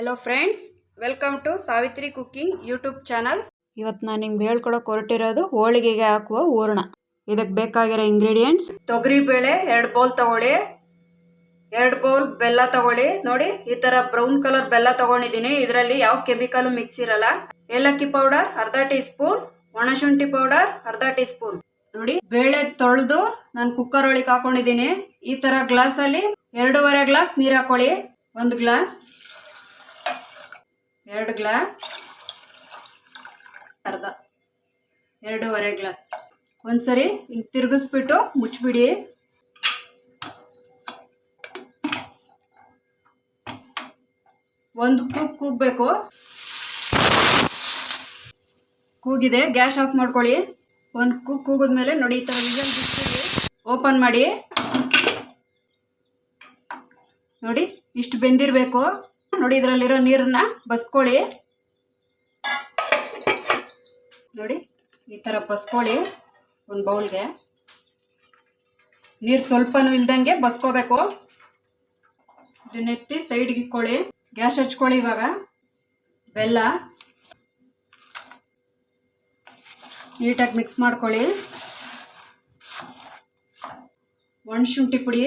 Hello friends welcome to Savitri cooking YouTube channel ಇವತ್ತು ನಾನು ನಿಮ್ಗೆ ಹೇಳ್ಕೊಡಕ್ಕೆ ಹೊರಟಿರೋದು ಹೋಳಿಗೆಗೆ ಹಾಕುವ ಹೂರಣ. ಇದಕ್ಕೆ ಬೇಕಾಗಿರೋ ಇಂಗ್ರೀಡಿಯೆಂಟ್ಸ್ ತೊಗರಿಬೇಳೆ ಎರಡು ಬೌಲ್ ತೊಗೊಳ್ಳಿ. ಎರಡು ಬೌಲ್ ಬೆಲ್ಲ ತಗೊಳ್ಳಿ. ನೋಡಿ ಈ ಥರ ಬ್ರೌನ್ ಕಲರ್ ಬೆಲ್ಲ ತೊಗೊಂಡಿದ್ದೀನಿ. ಇದರಲ್ಲಿ ಯಾವ ಕೆಮಿಕಲು ಮಿಕ್ಸ್ ಇರಲ್ಲ. ಏಲಕ್ಕಿ ಪೌಡರ್ ಅರ್ಧ ಟೀ ಸ್ಪೂನ್ ಒಣಶುಂಠಿ ಪೌಡರ್ ಅರ್ಧ ಟೀ ಸ್ಪೂನ್ ನೋಡಿ ಬೇಳೆ ತೊಳೆದು ನಾನು ಕುಕ್ಕರ್ ಒಳಗೆ ಹಾಕೊಂಡಿದ್ದೀನಿ. ಈ ಥರ ಗ್ಲಾಸಲ್ಲಿ ಎರಡೂವರೆ ಗ್ಲಾಸ್ ನೀರು ಹಾಕೊಳ್ಳಿ. ಒಂದು ಗ್ಲಾಸ್ ಎರಡು ಗ್ಲಾಸ್ ಅರ್ಧ. ಎರಡೂವರೆ ಗ್ಲಾಸ್. ಒಂದ್ಸರಿ ಹಿಂಗೆ ತಿರುಗಿಸ್ಬಿಟ್ಟು ಮುಚ್ಚಿಬಿಡಿ ಒಂದು ಕೂಗ್ ಕೂಗಬೇಕು. ಕೂಗಿದೆ, ಗ್ಯಾಸ್ ಆಫ್ ಮಾಡ್ಕೊಳ್ಳಿ. ಒಂದು ಕೂಗ್ ಕೂಗಿದ್ಮೇಲೆ ನೋಡಿ ಈ ಥರ ವಿಸಲ್ ಬಿಡ್ತೀವಿ ಓಪನ್ ಮಾಡಿ. ನೋಡಿ, ಇಷ್ಟು ಬೆಂದಿರಬೇಕು. ನೋಡಿ ಇದರಲ್ಲಿರೋ ನೀರನ್ನ ಬಸ್ಕೊಳ್ಳಿ. ನೋಡಿ, ಈ ಥರ ಬಸ್ಕೊಳ್ಳಿ ಒಂದು ಬೌಲ್ಗೆ. ನೀರು ಸ್ವಲ್ಪನೂ ಇಲ್ದಂಗೆ ಬಸ್ಕೋಬೇಕು. ಇದನ್ನೆತ್ತಿ ಸೈಡ್ಗೆ ಇಕ್ಕೊಳ್ಳಿ. ಗ್ಯಾಸ್ ಹಚ್ಕೊಳ್ಳಿ ಇವಾಗ. ಬೆಲ್ಲ. ನೀಟಾಗಿ ಮಿಕ್ಸ್ ಮಾಡ್ಕೊಳ್ಳಿ. ಒಣಶುಂಠಿ ಪುಡಿ.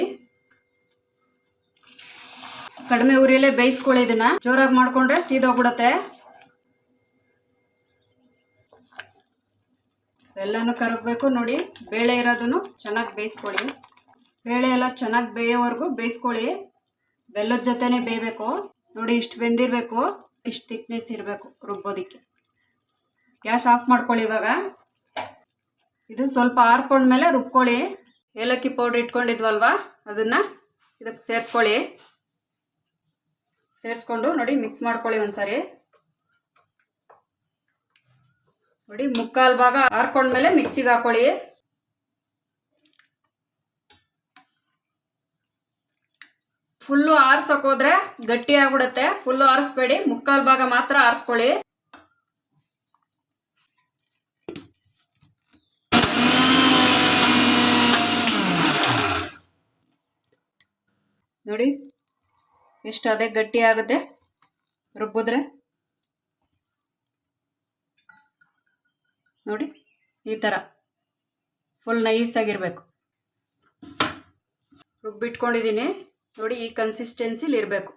ಕಡಿಮೆ ಉರಿಯಲ್ಲೇ ಬೇಯಿಸ್ಕೊಳ್ಳಿ ಇದನ್ನ. ಜೋರಾಗಿ ಮಾಡ್ಕೊಂಡ್ರೆ ಸೀದೋಗ್ಬಿಡತ್ತೆ. ಎಲ್ಲನೂ ಕರಗಬೇಕು ನೋಡಿ. ಬೇಳೆ ಇರೋದನ್ನು ಚೆನ್ನಾಗಿ ಬೇಯಿಸ್ಕೊಳ್ಳಿ. ಬೇಳೆ ಎಲ್ಲ ಚೆನ್ನಾಗಿ ಬೇಯೋವರೆಗೂ ಬೇಯಿಸ್ಕೊಳ್ಳಿ. ಬೆಲ್ಲದ ಜೊತೆನೇ ಬೇಯಬೇಕು. ನೋಡಿ ಇಷ್ಟು ಬೆಂದಿರಬೇಕು. ಇಷ್ಟು ತಿಕ್ನೆಸ್ ಇರಬೇಕು ರುಬ್ಬೋದಕ್ಕೆ. ಗ್ಯಾಸ್ ಆಫ್ ಮಾಡ್ಕೊಳ್ಳಿ ಇವಾಗ. ಇದು ಸ್ವಲ್ಪ ಆರ್ಕೊಂಡ್ಮೇಲೆ ರುಬ್ಕೊಳ್ಳಿ. ಏಲಕ್ಕಿ ಪೌಡ್ರ್ ಇಟ್ಕೊಂಡಿದ್ವಲ್ವಾ? ಅದನ್ನು ಇದಕ್ಕೆ ಸೇರಿಸ್ಕೊಳ್ಳಿ. ಸೇರಿಸ್ಕೊಂಡು ನೋಡಿ ಮಿಕ್ಸ್ ಮಾಡ್ಕೊಳ್ಳಿ ಒಂದ್ಸರಿ. ನೋಡಿ, ಮುಕ್ಕಾಲು ಭಾಗ ಹಾರ್ಕೊಂಡ್ಮೇಲೆ ಮಿಕ್ಸಿಗೆ ಹಾಕೊಳ್ಳಿ. ಫುಲ್ಲು ಆರ್ಸಕ್ ಹೋದ್ರೆ ಗಟ್ಟಿ ಆಗ್ಬಿಡುತ್ತೆ. ಫುಲ್ಲು ಆರಿಸ್ಬೇಡಿ, ಮುಕ್ಕಾಲು ಭಾಗ ಮಾತ್ರ ಆರಿಸ್ಕೊಳ್ಳಿ. ನೋಡಿ ಎಷ್ಟು ಅದೇ ಗಟ್ಟಿ ಆಗುತ್ತೆ. ರುಬ್ಬಿದ್ರೆ. ನೋಡಿ, ಈ ಥರ ಫುಲ್ ನೈಸಾಗಿರಬೇಕು ರುಬ್ಬಿಟ್ಕೊಂಡಿದ್ದೀನಿ. ನೋಡಿ, ಈ ಕನ್ಸಿಸ್ಟೆನ್ಸಿಲಿ ಇರಬೇಕು.